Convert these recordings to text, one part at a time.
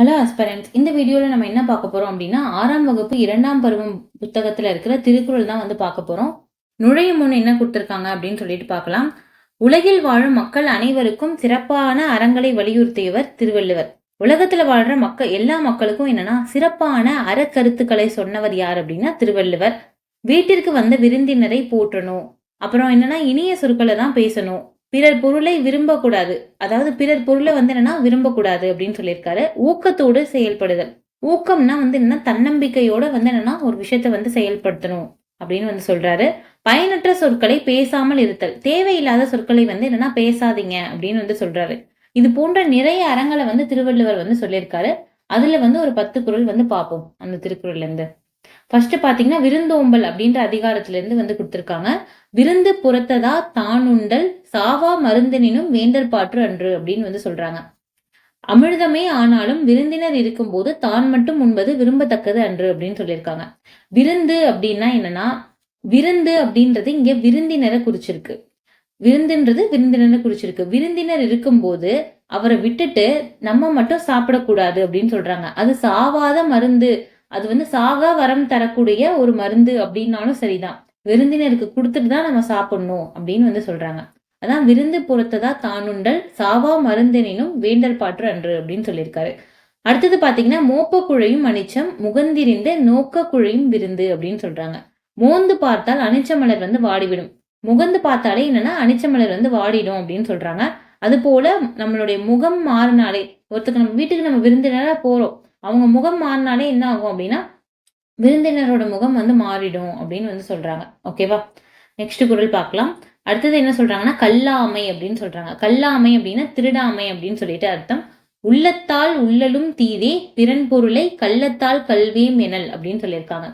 Hello அஸ்பரன்ஸ் இந்த வீடியோவில் நம்ம என்ன பார்க்க போகிறோம் அப்படின்னா ஆறாம் வகுப்பு இரண்டாம் பருவம் புத்தகத்தில் இருக்கிற திருக்குறள் தான் வந்து பார்க்க போகிறோம் நுழையும் முன் என்ன கொடுத்துருக்காங்க அப்படின்னு சொல்லிட்டு பார்க்கலாம். உலகில் வாழும் மக்கள் அனைவருக்கும் சிறப்பான அறங்களை வலியுறுத்தியவர் திருவள்ளுவர். உலகத்தில் வாழ்கிற மக்கள் எல்லா மக்களுக்கும் என்னன்னா சிறப்பான அறக்கருத்துக்களை சொன்னவர் யார் அப்படின்னா திருவள்ளுவர். வீட்டிற்கு வந்த விருந்தினரை போற்றணும். அப்புறம் என்னன்னா இனிய சொற்களை தான் பேசணும். பிறர் பொருளை விரும்பக்கூடாது. அதாவது பிறர் பொருளை வந்து என்னன்னா விரும்பக்கூடாது அப்படின்னு சொல்லியிருக்காரு. ஊக்கத்தோடு செயல்படுதல். ஊக்கம்னா வந்து என்ன தன்னம்பிக்கையோட வந்து என்னன்னா ஒரு விஷயத்த வந்து செயல்படுத்தணும் அப்படின்னு வந்து சொல்றாரு. பயனற்ற சொற்களை பேசாமல் இருத்தல். தேவையில்லாத சொற்களை வந்து என்னன்னா பேசாதீங்க அப்படின்னு வந்து சொல்றாரு. இது போன்ற நிறைய அறங்களை வந்து திருவள்ளுவர் வந்து சொல்லியிருக்காரு. அதுல வந்து ஒரு பத்து குரல் வந்து பார்ப்போம் அந்த திருக்குறள்ல இருந்து. ஃபர்ஸ்ட் பாத்தீங்கன்னா விருந்தோம்பல் அப்படின்ற அதிகாரத்துல இருந்து வந்து கொடுத்துருக்காங்க. விருந்து புறத்ததா தானுண்டல் சாவா மருந்தினும் வேண்டற் பாற்று அன்று அப்படின்னு வந்து சொல்றாங்க. அமிர்தமே ஆனாலும் விருந்தினர் இருக்கும்போது தான் மட்டும் உண்பது விரும்பத்தக்கது அன்று அப்படின்னு சொல்லியிருக்காங்க. விருந்து அப்படின்னா என்னன்னா விருந்து அப்படின்றது இங்க விருந்தினரை குறிச்சிருக்கு. விருந்துன்றது விருந்தினரை குறிச்சிருக்கு. விருந்தினர் இருக்கும்போது அவரை விட்டுட்டு நம்ம மட்டும் சாப்பிடக்கூடாது அப்படின்னு சொல்றாங்க. அது சாவாத மருந்து அது வந்து சாகா வரம் தரக்கூடிய ஒரு மருந்து அப்படின்னாலும் சரிதான். விருந்தினருக்கு கொடுத்துட்டு தான் நம்ம சாப்பிடணும் அப்படின்னு வந்து சொல்றாங்க. அதான் விருந்து பொறுத்ததா தானுண்டல் சாவா மருந்தினும் வேண்டல் பாற்று அன்று அப்படின்னு சொல்லியிருக்காரு. அடுத்தது பாத்தீங்கன்னா மோப்ப குழையும் அனிச்சம் முகந்திரிந்த நோக்க குழையும் விருந்து அப்படின்னு சொல்றாங்க. மோந்து பார்த்தால் அனிச்ச மலர் வந்து வாடிவிடும். முகந்து பார்த்தாலே என்னன்னா அனிச்ச மலர் வந்து வாடிடும் அப்படின்னு சொல்றாங்க. அது போல நம்மளுடைய முகம் மாறினாலே ஒருத்தருக்கு நம்ம வீட்டுக்கு நம்ம விருந்தினரா போறோம். அவங்க முகம் மாறினாலே என்ன ஆகும் அப்படின்னா விருந்தினரோட முகம் வந்து மாறிடும் அப்படின்னு வந்து சொல்றாங்க. ஓகேவா நெக்ஸ்ட் குரல் பார்க்கலாம். அடுத்தது என்ன சொல்றாங்கன்னா கல்லாமை அப்படின்னு சொல்றாங்க. கல்லாமை அப்படின்னா திருடாமை அப்படின்னு சொல்லிட்டு அர்த்தம். உள்ளத்தால் உள்ளலும் தீதே பிறன் பொருளை கள்ளத்தால் கல்வியும் எனல் அப்படின்னு சொல்லியிருக்காங்க.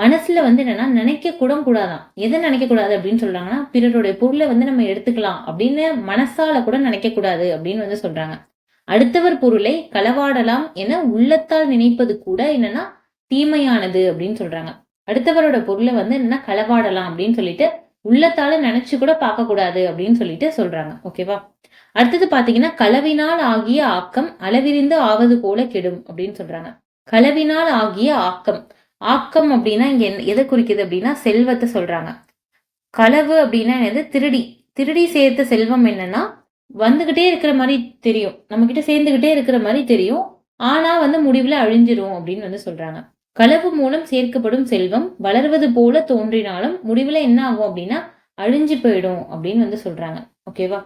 மனசுல வந்து என்னன்னா நினைக்க கூட கூடாதான். எதை நினைக்க கூடாது அப்படின்னு சொல்றாங்கன்னா பிறருடைய பொருளை வந்து நம்ம எடுத்துக்கலாம் அப்படின்னு மனசால கூட நினைக்க கூடாது அப்படின்னு வந்து சொல்றாங்க. அடுத்தவர் பொருளை களவாடலாம் என உள்ளத்தால் நினைப்பது கூட என்னன்னா தீமையானது அப்படின்னு சொல்றாங்க. அடுத்தவரோட பொருளை வந்து என்னன்னா களவாடலாம் அப்படின்னு சொல்லிட்டு உள்ளத்தால நினைச்சு கூட பார்க்க கூடாது அப்படின்னு சொல்லிட்டு சொல்றாங்க. ஓகேவா அடுத்தது பாத்தீங்கன்னா களவினால் ஆகிய ஆக்கம் அளவிரிந்து ஆவது போல கெடும் அப்படின்னு சொல்றாங்க. களவினால் ஆகிய ஆக்கம். ஆக்கம் அப்படின்னா இங்க எதை குறிக்குது அப்படின்னா செல்வத்தை சொல்றாங்க. களவு அப்படின்னா என்னது? திருடி. திருடி சேர்த்த செல்வம் என்னன்னா வந்துகிட்டே இருக்கிற மாதிரி தெரியும். நம்ம கிட்ட சேர்ந்துகிட்டே இருக்கிற மாதிரி தெரியும். ஆனா வந்து முடிவுல அழிஞ்சிரும் அப்படின்னு வந்து சொல்றாங்க. களவு மூலம் சேர்க்கப்படும் செல்வம் வளர்வது போல தோன்றினாலும் முடிவுல என்ன ஆகும் அப்படின்னா அழிஞ்சு போயிடும் அப்படின்னு வந்து சொல்றாங்க. ஓகேவா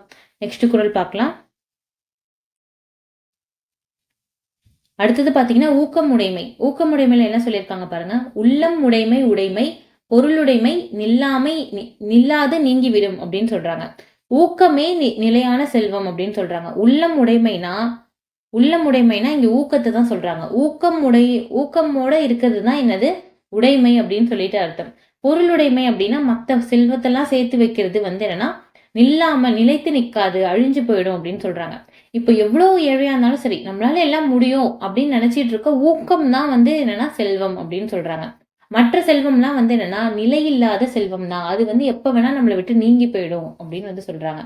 நெக்ஸ்ட் குரல் பார்க்கலாம். அடுத்தது பாத்தீங்கன்னா ஊக்கம் உடைமை என்ன சொல்லியிருக்காங்க பாருங்க. உள்ளம் உடைமை உடைமை பொருளுடைமை நில்லாமை நில்லாது நீங்கிவிடும் அப்படின்னு சொல்றாங்க. ஊக்கமே நிலையான செல்வம் அப்படின்னு சொல்றாங்க. உள்ளம் உடைமைனா உள்ளம் உடைமைனா இங்க ஊக்கத்தை தான் சொல்றாங்க. ஊக்கம் உடை ஊக்கமோட இருக்கிறது தான் என்னது? உடைமை அப்படின்னு சொல்லிட்டு அர்த்தம். பொருளுடைமை அப்படின்னா மற்ற செல்வத்தெல்லாம் சேர்த்து வைக்கிறது வந்து என்னன்னா நில்லாம நிலைத்து நிற்காது அழிஞ்சு போயிடும் அப்படின்னு சொல்றாங்க. இப்போ எவ்வளோ ஏழையா இருந்தாலும் சரி நம்மளால எல்லாம் முடியும் அப்படின்னு நினைச்சிட்டு இருக்க ஊக்கம் தான் வந்து என்னன்னா செல்வம் அப்படின்னு சொல்றாங்க. மற்ற செல்வம்லாம் வந்து என்னன்னா நிலையில்லாத செல்வம் தான் அது வந்து எப்போ வேணா நம்மளை விட்டு நீங்கி போயிடும் அப்படின்னு வந்து சொல்றாங்க.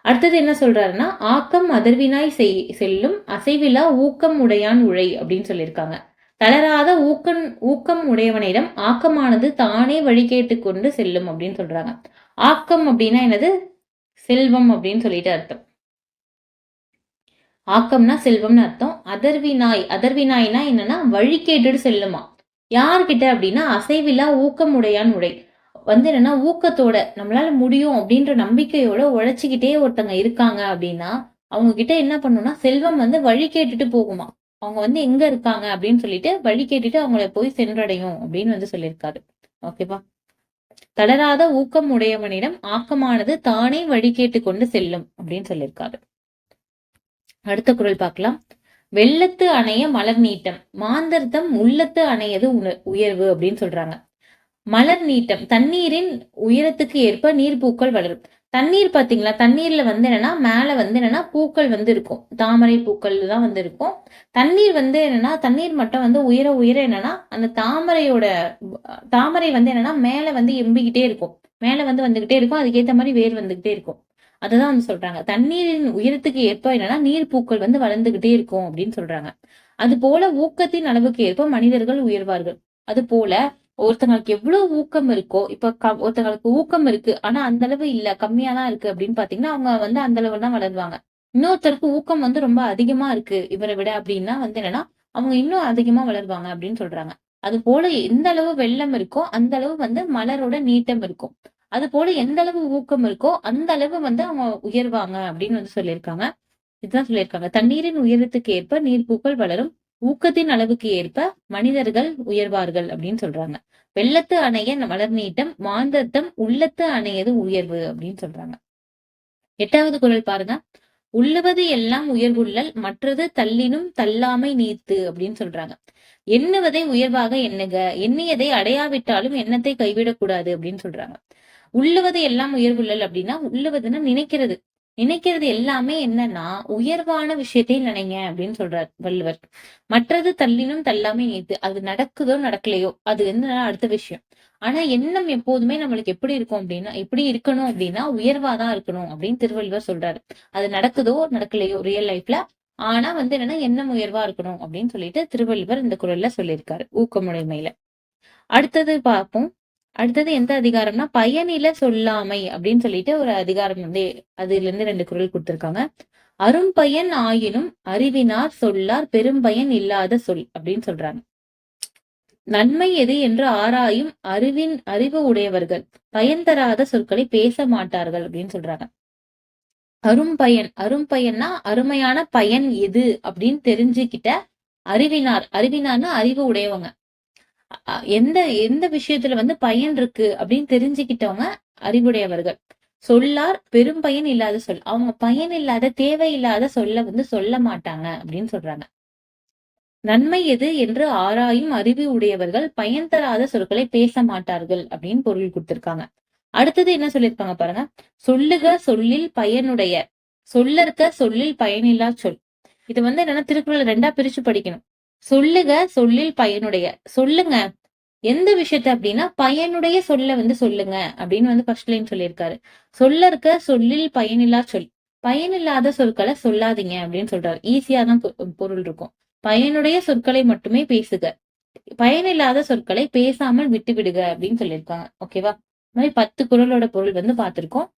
அடுத்தது என்ன சொல்றாருன்னா ஆக்கம் அதர்வினாய் செய் செல்லும் அசைவிலா ஊக்கம் உடையான் உழை அப்படின்னு சொல்லியிருக்காங்க. தளராத ஊக்கம் ஊக்கம் உடையவனிடம் ஆக்கமானது தானே வழி கேட்டுக்கொண்டு செல்லும் அப்படின்னு சொல்றாங்க. ஆக்கம் அப்படின்னா என்னது? செல்வம் அப்படின்னு சொல்லிட்டு அர்த்தம். ஆக்கம்னா செல்வம்னு அர்த்தம். அதர்வினாய் அதர்வினாய்னா என்னன்னா வழி கேட்டுட்டு செல்லுமா. யார்கிட்ட அப்படின்னா அசைவில்லா ஊக்கமுடையான் உடை. வந்து என்னன்னா ஊக்கத்தோட நம்மளால முடியும் அப்படின்ற நம்பிக்கையோட உழைச்சிக்கிட்டே ஒருத்தங்க இருக்காங்க அப்படின்னா அவங்க கிட்ட என்ன பண்ணும்னா செல்வம் வந்து வழி கேட்டுட்டு போகுமா அவங்க வந்து எங்க இருக்காங்க அப்படின்னு சொல்லிட்டு வழி கேட்டுட்டு அவங்கள போய் சென்றடையும் அப்படின்னு வந்து சொல்லியிருக்காரு. ஓகேவா தளராத ஊக்கம் உடையவனிடம் ஆக்கமானது தானே வழி கேட்டு கொண்டு செல்லும் அப்படின்னு சொல்லியிருக்காரு. அடுத்த குரல் பார்க்கலாம். வெள்ளத்து அணைய மலர் நீட்டம். மாந்தர்தம் உள்ளத்து அணையது உயர்வு அப்படின்னு சொல்றாங்க. மலர் நீட்டம். தண்ணீரின் உயரத்துக்கு ஏற்ப நீர் பூக்கள் வளரும். தண்ணீர் பாத்தீங்களா? தண்ணீர்ல வந்து என்னன்னா மேல வந்து என்னன்னா பூக்கள் வந்து இருக்கும். தாமரை பூக்கள் தான் வந்து இருக்கும். தண்ணீர் வந்து என்னன்னா தண்ணீர் மட்டும் வந்து உயர உயர என்னன்னா அந்த தாமரையோட தாமரை வந்து என்னன்னா மேல வந்து எம்பிக்கிட்டே இருக்கும். மேல வந்து வந்துகிட்டே இருக்கும். அதுக்கேற்ற மாதிரி வேர் வந்துகிட்டே இருக்கும். அதுதான் வந்து சொல்றாங்க. தண்ணீரின் உயரத்துக்கு ஏற்ப என்னன்னா நீர் பூக்கள் வந்து வளர்ந்துகிட்டே இருக்கும் அப்படின்னு சொல்றாங்க. அது போல ஊக்கத்தின் அளவுக்கு ஏற்ப மனிதர்கள் உயர்வார்கள். அது போல ஒருத்தங்களுக்கு எவ்வளவு ஊக்கம் இருக்கோ இப்ப க- ஒருத்தங்களுக்கு ஊக்கம் இருக்கு ஆனா அந்த அளவு இல்ல கம்மியா தான் இருக்கு அப்படின்னு பாத்தீங்கன்னா அவங்க வந்து அந்த அளவு தான் வளருவாங்க. இன்னொருத்தருக்கு ஊக்கம் வந்து ரொம்ப அதிகமா இருக்கு இவரை விட அப்படின்னா வந்து என்னன்னா அவங்க இன்னும் அதிகமா வளருவாங்க அப்படின்னு சொல்றாங்க. அது போல எந்த அளவு வெள்ளம் இருக்கோ அந்த அளவு வந்து மலரோட நீட்டம் இருக்கும். அது போல எந்த அளவு ஊக்கம் இருக்கோ அந்த அளவு வந்து அவங்க உயர்வாங்க அப்படின்னு வந்து சொல்லியிருக்காங்க. இதுதான் சொல்லியிருக்காங்க. தண்ணீரின் உயரத்துக்கு ஏற்ப நீர் பூக்கள் வளரும். ஊக்கத்தின் அளவுக்கு ஏற்ப மனிதர்கள் உயர்வார்கள் அப்படின்னு சொல்றாங்க. வெள்ளத்து அணைய மலர் நீட்டம் மாந்தத்தம் உள்ளத்து அணையது உயர்வு அப்படின்னு சொல்றாங்க. எட்டாவது குரல் பாருங்க. உள்ளவது எல்லாம் உயர்வுள்ளல் மற்றது தள்ளினும் தள்ளாமை நீர்த்து அப்படின்னு சொல்றாங்க. எண்ணுவதை உயர்வாக எண்ணுக எண்ணியதை அடையாவிட்டாலும் எண்ணத்தை கைவிடக்கூடாது அப்படின்னு சொல்றாங்க. உள்ளுவது எல்லாம் உயர்வுள்ளல் அப்படின்னா உள்ளுவதுன்னா நினைக்கிறது. நினைக்கிறது எல்லாமே என்னன்னா உயர்வான விஷயத்தை நினைங்க அப்படின்னு சொல்றார் வள்ளுவர். மற்றது தள்ளினும் தள்ளாமே நீத்து. அது நடக்குதோ நடக்கலையோ அது என்ன அடுத்த விஷயம். ஆனா எண்ணம் எப்போதுமே நம்மளுக்கு எப்படி இருக்கும் அப்படின்னா எப்படி இருக்கணும் அப்படின்னா உயர்வாதான் இருக்கணும் அப்படின்னு திருவள்ளுவர் சொல்றாரு. அது நடக்குதோ நடக்கலையோ ரியல் லைஃப்ல ஆனா வந்து என்னன்னா எண்ணம் உயர்வா இருக்கணும் அப்படின்னு சொல்லிட்டு திருவள்ளுவர் இந்த குரல்ல சொல்லியிருக்காரு. ஊக்கமுடைமையில. அடுத்தது பார்ப்போம். அடுத்தது எந்த அதிகாரம்னா பயனில சொல்லாமை அப்படின்னு சொல்லிட்டு ஒரு அதிகாரம் வந்து அதுல இருந்து ரெண்டு குரல் கொடுத்திருக்காங்க. அரும்பயன் ஆயினும் அறிவினார் சொல்லார் பெரும்பயன் இல்லாத சொல் அப்படின்னு சொல்றாங்க. நன்மை எது என்று ஆராயும் அறிவின் அறிவு உடையவர்கள் பயன் தராத சொற்களை பேச மாட்டார்கள் அப்படின்னு சொல்றாங்க. அரும்பயன் அரும்பயன்னா அருமையான பயன் எது அப்படின்னு தெரிஞ்சுக்கிட்ட அறிவினார். அறிவினார்னா அறிவு உடையவங்க. எந்த எந்த விஷயத்துல வந்து பயன் இருக்கு அப்படின்னு தெரிஞ்சுக்கிட்டவங்க அறிவுடையவர்கள். சொல்லார் பெரும் பயன் இல்லாத சொல். அவங்க பயன் இல்லாத தேவையில்லாத சொல்ல வந்து சொல்ல மாட்டாங்க அப்படின்னு சொல்றாங்க. நன்மை எது என்று ஆராயும் அறிவு உடையவர்கள் பயன் தராத சொற்களை பேச மாட்டார்கள் அப்படின்னு பொருள் கொடுத்திருக்காங்க. அடுத்தது என்ன சொல்லியிருக்காங்க பாருங்க? சொல்லுக சொல்லில் பயனுடைய. சொல்லற்க சொல்லில் பயனில்லா சொல். இது வந்து என்னன்னா திருக்குறள் ரெண்டா பிரிச்சு படிக்கணும். சொல்லுக சொல்லில் பயனுடைய. சொல்லுங்க. எந்த விஷயத்த அப்படின்னா பயனுடைய சொல்ல வந்து சொல்லுங்க அப்படின்னு வந்து ஃபர்ஸ்ட் லைன் சொல்லியிருக்காரு. சொல்ல இருக்க சொல்லில் பயனில்லா சொல். பயனில்லாத சொற்களை சொல்லாதீங்க அப்படின்னு சொல்றாரு. ஈஸியா தான் பொ- பொருள் இருக்கும். பயனுடைய சொற்களை மட்டுமே பேசுக. பயனில்லாத சொற்களை பேசாமல் விட்டு விடுக அப்படின்னு சொல்லியிருக்காங்க. ஓகேவா இந்த மாதிரி பத்து குரலோட பொருள் வந்து பார்த்திருக்கோம்.